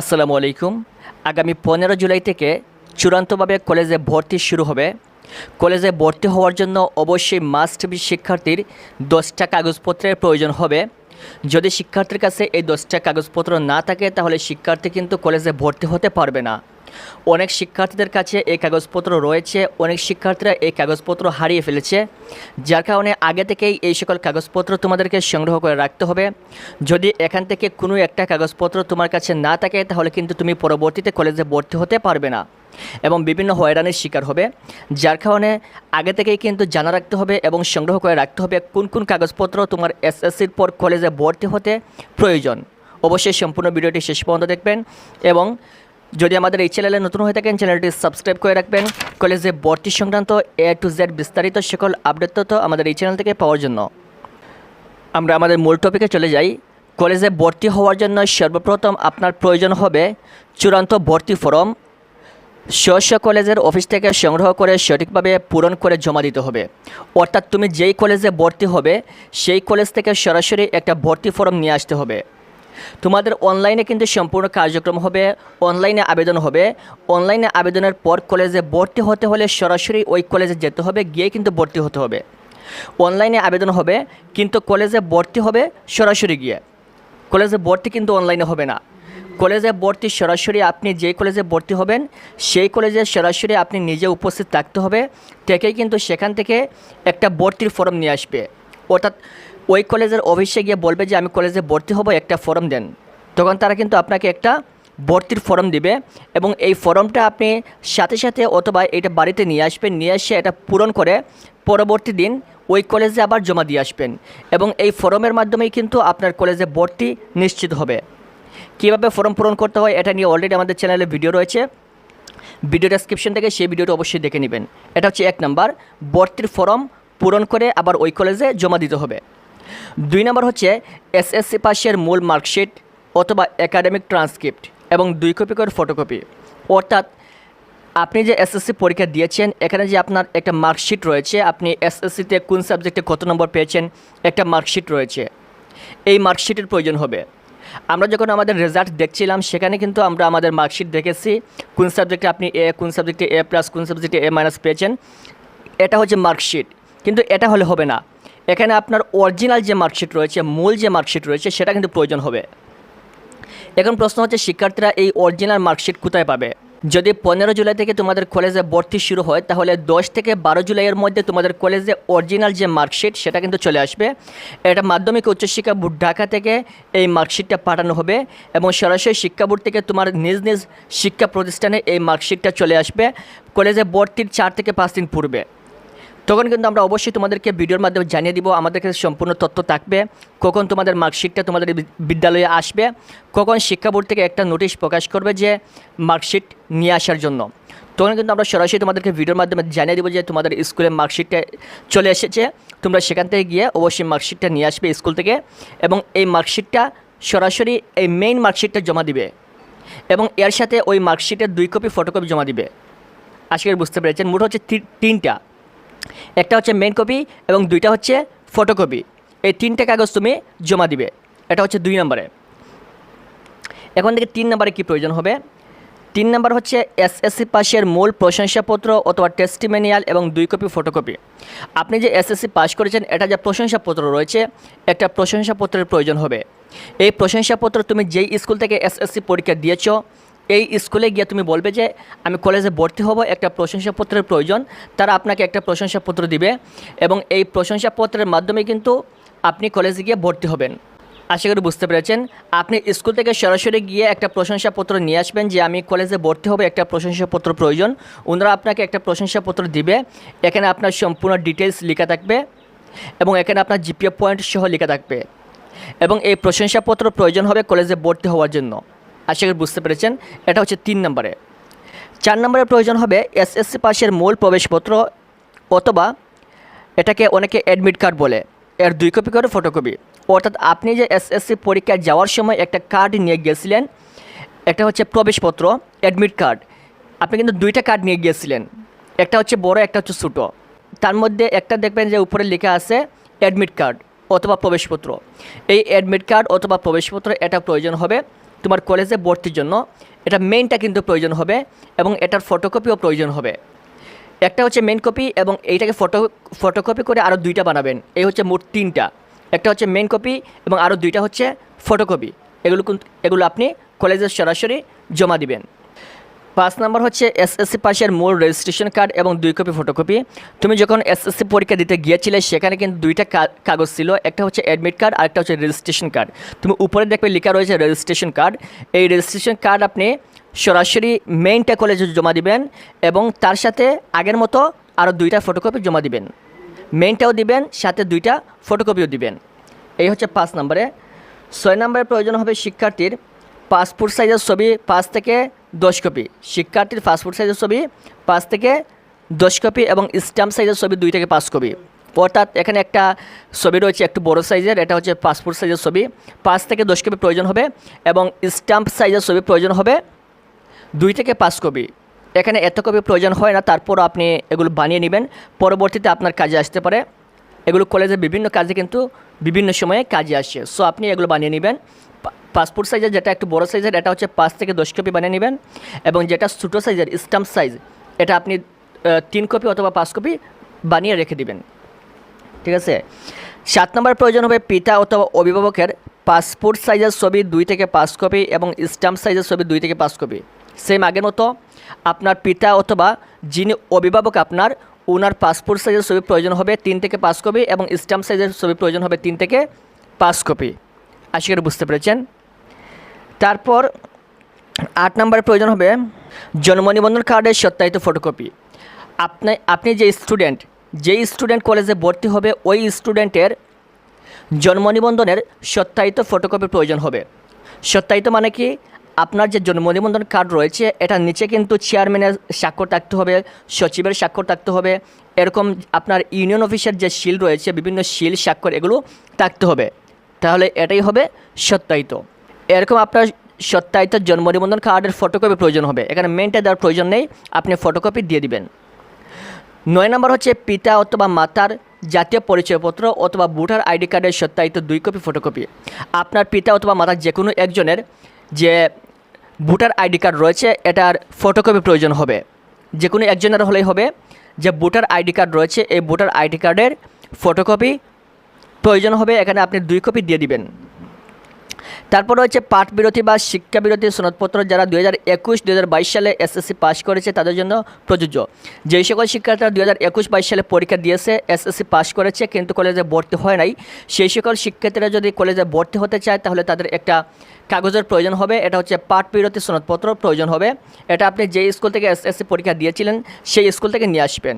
আসসালামু আলাইকুম। আগামী পনেরো জুলাই থেকে চূড়ান্তভাবে কলেজে ভর্তি শুরু হবে। কলেজে ভর্তি হওয়ার জন্য অবশ্যই মাস্ট বি শিক্ষার্থীর দশটা কাগজপত্রের প্রয়োজন হবে। যদি শিক্ষার্থীর কাছে এই দশটা কাগজপত্র না থাকে, তাহলে শিক্ষার্থী কিন্তু কলেজে ভর্তি হতে পারবে না। অনেক শিক্ষার্থীদের কাছে এই কাগজপত্র রয়েছে, অনেক শিক্ষার্থীরা এই কাগজপত্র হারিয়ে ফেলেছে, যার কারণে আগে থেকেই এই সকল কাগজপত্র তোমাদেরকে সংগ্রহ করে রাখতে হবে। যদি এখান থেকে কোনো একটা কাগজপত্র তোমার কাছে না থাকে, তাহলে কিন্তু তুমি পরবর্তীতে কলেজে ভর্তি হতে পারবে না এবং বিভিন্ন হয়রানির শিকার হবে, যার কারণে আগে থেকেই কিন্তু জানা রাখতে হবে এবং সংগ্রহ করে রাখতে হবে কোন কোন কাগজপত্র তোমার এসএসসির পর কলেজে ভর্তি হতে প্রয়োজন। অবশ্যই সম্পূর্ণ ভিডিওটি শেষ পর্যন্ত দেখবেন এবং যদি আমাদের এই চ্যানেলে নতুন হয়ে থাকেন, চ্যানেলটি সাবস্ক্রাইব করে রাখবেন। কলেজে ভর্তি সংক্রান্ত এ টু জেড বিস্তারিত সকল আপডেট তথ্য আমাদের এই চ্যানেল থেকে পাওয়ার জন্য। আমরা আমাদের মূল টপিকে চলে যাই। কলেজে ভর্তি হওয়ার জন্য সর্বপ্রথম আপনার প্রয়োজন হবে চূড়ান্ত ভর্তি ফর্ম। স্ব কলেজের অফিস থেকে সংগ্রহ করে সঠিকভাবে পূরণ করে জমা দিতে হবে। অর্থাৎ তুমি যেই কলেজে ভর্তি হবে, সেই কলেজ থেকে সরাসরি একটা ভর্তি ফর্ম নিয়ে আসতে হবে। তোমাদের অনলাইনে কিন্তু সম্পূর্ণ কার্যক্রম হবে অনলাইনে আবেদন হবে। অনলাইনে আবেদনের পর কলেজে ভর্তি হতে হলে সরাসরি ওই কলেজে যেতে হবে, গিয়ে কিন্তু ভর্তি হতে হবে। অনলাইনে আবেদন হবে, কিন্তু কলেজে ভর্তি হবে সরাসরি গিয়ে। কলেজে ভর্তি কিন্তু অনলাইনে হবে না। কলেজে ভর্তি সরাসরি আপনি যেই কলেজে ভর্তি হবেন, সেই কলেজে সরাসরি আপনি নিজে উপস্থিত থাকতে হবে। থেকেই কিন্তু সেখান থেকে একটা ভর্তির ফর্ম নিয়ে আসবে। অর্থাৎ ওই কলেজের অফিসে গিয়ে বলবে যে, আমি কলেজে ভর্তি হব, একটা ফর্ম দেন। তখন তারা কিন্তু আপনাকে একটা ভর্তির ফর্ম দিবে এবং এই ফর্মটা আপনি সাথে সাথে অথবা এটা বাড়িতে নিয়ে আসবেন, নিয়ে এসে এটা পূরণ করে পরবর্তী দিন ওই কলেজে আবার জমা দিয়ে আসবেন এবং এই ফর্মের মাধ্যমেই কিন্তু আপনার কলেজে ভর্তি নিশ্চিত হবে। কীভাবে ফর্ম পূরণ করতে হয় এটা নিয়ে অলরেডি আমাদের চ্যানেলে ভিডিও রয়েছে। ভিডিও ডেসক্রিপশন থেকে সেই ভিডিওটা অবশ্যই দেখে নেবেন। এটা হচ্ছে এক নাম্বার ভর্তির ফর্ম পূরণ করে আবার ওই কলেজে জমা দিতে হবে। দুই নম্বর হচ্ছে এসএসসি পাশের মূল মার্কশিট অথবা একাডেমিক ট্রান্সক্রিপ্ট এবং দুই কপি করে ফটোকপি। অর্থাৎ আপনি যে এসএসসি পরীক্ষা দিয়েছেন, এখানে যে আপনার একটা মার্কশিট রয়েছে, আপনি এসএসসিতে কোন সাবজেক্টে কত নম্বর পেয়েছেন, একটা মার্কশিট রয়েছে। এই মার্কশিটের প্রয়োজন হবে। আমরা যখন আমাদের রেজাল্ট দেখছিলাম, সেখানে কিন্তু আমরা আমাদের মার্কশিট দেখেছি, কোন সাবজেক্টে আপনি এ কোন সাবজেক্টে এ প্লাস কোন সাবজেক্টে এ মাইনাস পেয়েছেন। এটা হচ্ছে মার্কশিট। কিন্তু এটা হলে হবে না। এখানে আপনার অরিজিনাল যে মার্কশিট রয়েছে, মূল যে মার্কশিট রয়েছে, সেটা কিন্তু প্রয়োজন হবে। এখন প্রশ্ন হচ্ছে, শিক্ষার্থীরা এই অরিজিনাল মার্কশিট কোথায় পাবে? যদি পনেরো জুলাই থেকে তোমাদের কলেজে ভর্তি শুরু হয়, তাহলে দশ থেকে বারো জুলাইয়ের মধ্যে তোমাদের কলেজে অরিজিনাল যে মার্কশিট সেটা কিন্তু চলে আসবে। এটা মাধ্যমিক উচ্চশিক্ষা বোর্ড ঢাকা থেকে এই মার্কশিটটা পাঠানো হবে এবং সরাসরি শিক্ষা বোর্ড থেকে তোমার নিজ নিজ শিক্ষা প্রতিষ্ঠানে এই মার্কশিটটা চলে আসবে। কলেজে ভর্তির চার থেকে পাঁচ দিন পূর্বে। তখন কিন্তু আমরা অবশ্যই তোমাদেরকে ভিডিওর মাধ্যমে জানিয়ে দিব, আমাদের কাছে সম্পূর্ণ তথ্য থাকবে, কখন তোমাদের মার্কশিটটা তোমাদের বিদ্যালয়ে আসবে, কখন শিক্ষা বোর্ড থেকে একটা নোটিশ প্রকাশ করবে যে মার্কশিট নিয়ে আসার জন্য। তখন কিন্তু আমরা সরাসরি তোমাদেরকে ভিডিওর মাধ্যমে জানিয়ে দেবো যে তোমাদের স্কুলে মার্কশিটটা চলে এসেছে, তোমরা সেখান থেকে গিয়ে অবশ্যই মার্কশিটটা নিয়ে আসবে স্কুল থেকে এবং এই মার্কশিটটা সরাসরি এই মেইন মার্কশিটটা জমা দিবে এবং এর সাথে ওই মার্কশিটের দুই কপি ফটোকপি জমা দিবে। আজকে বুঝতে পেরেছেন। মোট হচ্ছে তিনটা। একটা হচ্ছে মেন কপি এবং দুইটা হচ্ছে ফটোকপি এই তিনটে কাগজ তুমি জমা দিবে। এটা হচ্ছে দুই নম্বরে। এখন থেকে তিন নম্বরে কী প্রয়োজন হবে। তিন নম্বর হচ্ছে এসএসসি পাশের মূল প্রশংসাপত্র অথবা টেস্টিমেনিয়াল এবং দুই কপি ফটোকপি আপনি যে এসএসসি পাস করেছেন, এটা যে প্রশংসাপত্র রয়েছে, একটা প্রশংসাপত্রের প্রয়োজন হবে। এই প্রশংসাপত্র তুমি যেই স্কুল থেকে এসএসসি পরীক্ষা দিয়েছ এই স্কুলে গিয়ে তুমি বলবে যে আমি কলেজে ভর্তি হব, একটা প্রশংসাপত্রের প্রয়োজন। তারা আপনাকে একটা প্রশংসাপত্র দিবে এবং এই প্রশংসাপত্রের মাধ্যমে কিন্তু আপনি কলেজে গিয়ে ভর্তি হবেন। আশা করি বুঝতে পেরেছেন। আপনি স্কুল থেকে সরাসরি গিয়ে একটা প্রশংসাপত্র নিয়ে আসবেন যে আমি কলেজে ভর্তি হবে, একটা প্রশংসাপত্র প্রয়োজন। ওনারা আপনাকে একটা প্রশংসাপত্র দিবে। এখানে আপনার সম্পূর্ণ ডিটেলস লেখা থাকবে এবং এখানে আপনার জিপিএ পয়েন্ট সহ লেখা থাকবে। এবং এই প্রশংসাপত্র প্রয়োজন হবে কলেজে ভর্তি হওয়ার জন্য। আশা করি বুঝতে পেরেছেন, এটা হচ্ছে তিন নম্বরে। চার নম্বরের প্রয়োজন হবে এসএসসি পাশের মূল প্রবেশপত্র অথবা এটাকে অনেকে অ্যাডমিট কার্ড বলে, এর দুই কপি করে ফটোকপি অর্থাৎ আপনি যে এসএসসি পরীক্ষায় যাওয়ার সময় একটা কার্ড নিয়ে গিয়েছিলেন একটা হচ্ছে প্রবেশপত্র অ্যাডমিট কার্ড আপনি কিন্তু দুইটা কার্ড নিয়ে গিয়েছিলেন একটা হচ্ছে বড়, একটা হচ্ছে ছোটো। তার মধ্যে একটা দেখবেন যে উপরে লেখা আছে অ্যাডমিট কার্ড অথবা প্রবেশপত্র। এই অ্যাডমিট কার্ড অথবা প্রবেশপত্র, এটা প্রয়োজন হবে তোমার কলেজে ভর্তির জন্য। এটা মেনটা কিন্তু প্রয়োজন হবে এবং এটার ফটোকপিও প্রয়োজন হবে। একটা হচ্ছে মেন কপি এবং এইটাকে ফটো ফটোকপি করে আরও দুইটা বানাবেন। এই হচ্ছে মোট তিনটা। একটা হচ্ছে মেন কপি এবং আরও দুইটা হচ্ছে ফটোকপি এগুলো এগুলো আপনি কলেজে সরাসরি জমা দিবেন। পাঁচ নম্বর হচ্ছে এসএসসি পাশের মূল রেজিস্ট্রেশন কার্ড এবং দুই কপি ফটোকপি তুমি যখন এসএসসি পরীক্ষা দিতে গিয়েছিলে, সেখানে কিন্তু দুইটা কাগজ ছিল, একটা হচ্ছে অ্যাডমিট কার্ড আর একটা হচ্ছে রেজিস্ট্রেশন কার্ড তুমি উপরে দেখবে লেখা রয়েছে রেজিস্ট্রেশন কার্ড এই রেজিস্ট্রেশন কার্ড আপনি সরাসরি মেইনটা কলেজে জমা দিবেন এবং তার সাথে আগের মতো আরও দুইটা ফটোকপি জমা দিবেন। মেইনটাও দিবেন, সাথে দুইটা ফটোকপিও দিবেন। এই হচ্ছে পাঁচ নম্বরে। ছয় নম্বরে প্রয়োজন হবে শিক্ষার্থীর। পাসপোর্ট সাইজের ছবি পাঁচ থেকে দশ কপি। শিক্ষার্থীর পাসপোর্ট সাইজের ছবি, পাঁচ থেকে দশ কপি এবং স্ট্যাম্প সাইজের ছবি দুই থেকে পাঁচ কপি। অর্থাৎ এখানে একটা ছবি রয়েছে, একটু বড় সাইজের এটা হচ্ছে পাসপোর্ট সাইজের ছবি। পাঁচ থেকে দশ কপি প্রয়োজন হবে এবং স্ট্যাম্প সাইজের ছবি প্রয়োজন হবে দুই থেকে পাঁচ কপি। এখানে এত কপি প্রয়োজন হয় না তারপর আপনি এগুলো বানিয়ে নেবেন। পরবর্তীতে আপনার কাজে আসতে পারে। এগুলো কলেজের বিভিন্ন কাজে কিন্তু বিভিন্ন সময়ে কাজে আসে। সো আপনি এগুলো বানিয়ে নেবেন। পাসপোর্ট সাইজের যেটা একটু বড় সাইজের এটা হচ্ছে পাঁচ থেকে দশ কপি বানিয়ে নেবেন। এবং যেটা ছোটো সাইজের স্টাম্প সাইজ এটা আপনি তিন কপি অথবা পাঁচ কপি বানিয়ে রেখে দিবেন। ঠিক আছে? সাত নম্বর প্রয়োজন হবে পিতা অথবা অভিভাবকের পাসপোর্ট সাইজের ছবি দুই থেকে পাঁচ কপি এবং স্ট্যাম্প সাইজের ছবি দুই থেকে পাঁচ কপি সেম আগের মতো, আপনার পিতা অথবা যিনি অভিভাবক আপনার ওনার পাসপোর্ট সাইজের ছবি প্রয়োজন হবে তিন থেকে পাঁচ কপি এবং স্ট্যাম্প সাইজের ছবি প্রয়োজন হবে তিন থেকে পাঁচ কপি আশা করি বুঝতে পেরেছেন? তারপর আট নম্বরের প্রয়োজন হবে জন্ম নিবন্ধন কার্ডের সত্যায়িত ফটোকপি আপনি আপনি যে স্টুডেন্ট যেই স্টুডেন্ট কলেজে ভর্তি হবে, ওই স্টুডেন্টের জন্ম নিবন্ধনের সত্যায়িত ফটোকপি প্রয়োজন হবে। সত্যায়িত মানে কি? আপনার যে জন্ম নিবন্ধন কার্ড রয়েছে এটার নিচে কিন্তু চেয়ারম্যানের স্বাক্ষর থাকতে হবে, সচিবের স্বাক্ষর থাকতে হবে, এরকম আপনার ইউনিয়ন অফিসের যে শিল রয়েছে, বিভিন্ন শিল স্বাক্ষর, এগুলো থাকতে হবে। তাহলে এটাই হবে সত্যায়িত। এরকম আপনার সত্যায়িত জন্ম নিবন্ধন কার্ডের ফটোকপি প্রয়োজন হবে। এখানে মেনটা দেওয়ার প্রয়োজন নেই, আপনি ফটোকপি দিয়ে দিবেন। নয় নম্বর হচ্ছে পিতা অথবা মাতার জাতীয় পরিচয়পত্র অথবা ভোটার আইডি কার্ডের সত্যায়িত দুই কপি ফটোকপি আপনার পিতা অথবা মাতার যে কোনো একজনের যে ভোটার আইডি কার্ড রয়েছে, এটার ফটোকপি প্রয়োজন হবে। যে কোনো একজনের হলেই হবে, যে ভোটার আইডি কার্ড রয়েছে, এই ভোটার আইডি কার্ডের ফটোকপি প্রয়োজন হবে। এখানে আপনি দুই কপি দিয়ে দিবেন। তারপর রয়েছে পাঠ বিরতি বা শিক্ষা বিরতি, সনদপত্র যারা দু হাজার একুশ দু হাজার বাইশ সালে এসএসসি পাস করেছে তাদের জন্য প্রযোজ্য। যেই সকল শিক্ষার্থীরা দু হাজার একুশ বাইশ সালে পরীক্ষা দিয়েছে এসএসসি পাস করেছে কিন্তু কলেজে ভর্তি হয় নাই। সেই সকল শিক্ষার্থীরা যদি কলেজে ভর্তি হতে চায়, তাহলে তাদের একটা কাগজের প্রয়োজন হবে। এটা হচ্ছে পাঠ বিরতি, সনদপত্র প্রয়োজন হবে। এটা আপনি যেই স্কুল থেকে এসএসসি পরীক্ষা দিয়েছিলেন, সেই স্কুল থেকে নিয়ে আসবেন।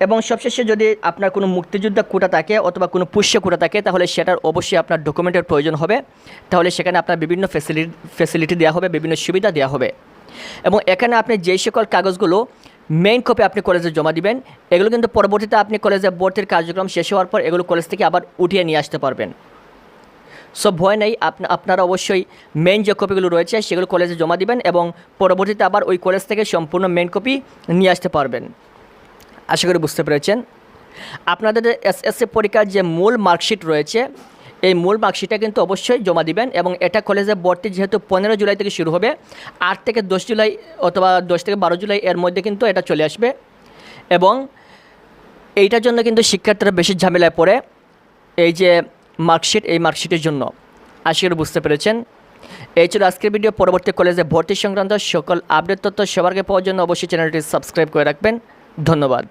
এবং সবশেষে যদি আপনার কোনো মুক্তিযোদ্ধা কোটা থাকে অথবা কোনো পুষ্য কোটা থাকে, তাহলে সেটার অবশ্যই আপনার ডকুমেন্টের প্রয়োজন হবে। তাহলে সেখানে আপনার বিভিন্ন ফেসিলিটি ফেসিলিটি দেওয়া হবে, বিভিন্ন সুবিধা দেওয়া হবে। এবং এখানে আপনি যেই সকল কাগজগুলো মেইন কপি আপনি কলেজে জমা দিবেন, এগুলো কিন্তু পরবর্তীতে আপনি কলেজে ভর্তির কার্যক্রম শেষ হওয়ার পর এগুলো কলেজ থেকে আবার উঠিয়ে নিয়ে আসতে পারবেন। সো ভয় নেই আপনা আপনারা অবশ্যই মেইন যে কপিগুলো রয়েছে সেগুলো কলেজে জমা দিবেন এবং পরবর্তীতে আবার ওই কলেজ থেকে সম্পূর্ণ মেইন কপি নিয়ে আসতে পারবেন। আশা করি বুঝতে পেরেছেন। আপনাদের এসএসসি পরীক্ষার যে মূল মার্কশিট রয়েছে, এই মূল মার্কশিটটা কিন্তু অবশ্যই জমা দিবেন এবং এটা কলেজে ভর্তি যেহেতু পনেরো জুলাই থেকে শুরু হবে, আট থেকে দশ জুলাই অথবা দশ থেকে বারো জুলাই এর মধ্যে কিন্তু এটা চলে আসবে। এবং এইটার জন্য কিন্তু শিক্ষার্থীরা বেশি ঝামেলায় পড়ে এই যে মার্কশিট, এই মার্কশিটের জন্য। আশা করি বুঝতে পেরেছেন। এই ছিল আজকের ভিডিও। পরবর্তী কলেজে ভর্তি সংক্রান্ত সকল আপডেট তথ্য সবার পাওয়ার জন্য অবশ্যই চ্যানেলটি সাবস্ক্রাইব করে রাখবেন। ধন্যবাদ।